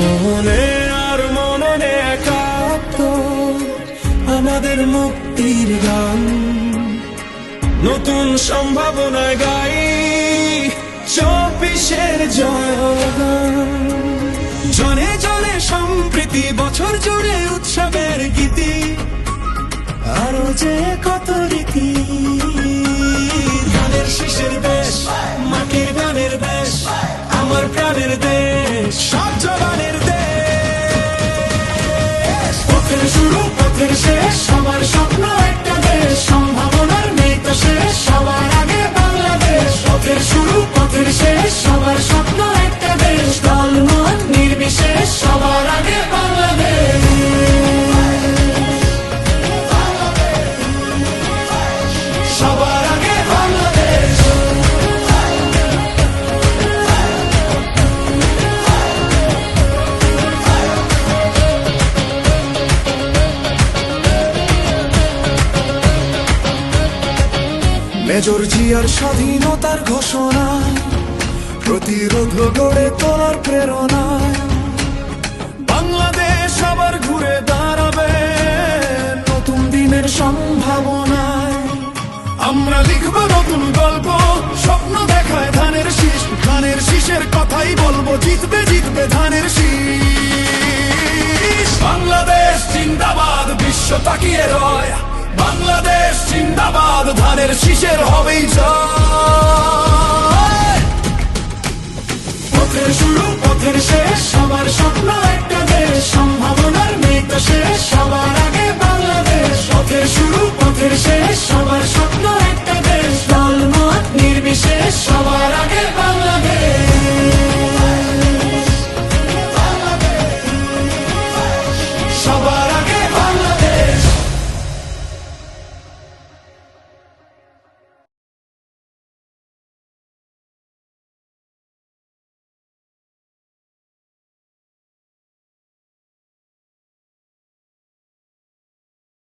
মনে আর মননে একাত্তর, আমাদের মুক্তির গান। নতুন সম্ভাবনায় গাই চব্বিশের জয়গান। জনে জনে সম্প্রীতি, বছর জুড়ে উৎসবের গীতি। আরও যে কত রীতি। গানের শিশের দেশ মাটির গানের দেশ আমার প্রাণের দেশ। শেষ সবার স্বপ্ন একটা দেশ, সম্ভাবনার নেই সবার আগে বাংলাদেশ। পথের শুরু শেষ, সবার স্বপ্ন একটা দেশ। দল মন নির্বিশেষ, সবার আগে মেজর জিয়ার স্বাধীনতার ঘোষণা, প্রতিরোধ গড়ে তোলার প্রেরণা। বাংলাদেশ আবার ঘুরে দাঁড়াবে নতুন দিনের সম্ভাবনায়। আমরা লিখব নতুন গল্প, স্বপ্ন দেখায় ধানের শীষ। ধানের শীষের কথাই বলব, জিতবে জিতবে ধানের শীষ। বাংলাদেশ জিন্দাবাদ, বিশ্ব তাকিয়ে রয়। আবাদ ধানের শীষের হবেই জয় পথের শুরু পথের শেষ সবার সব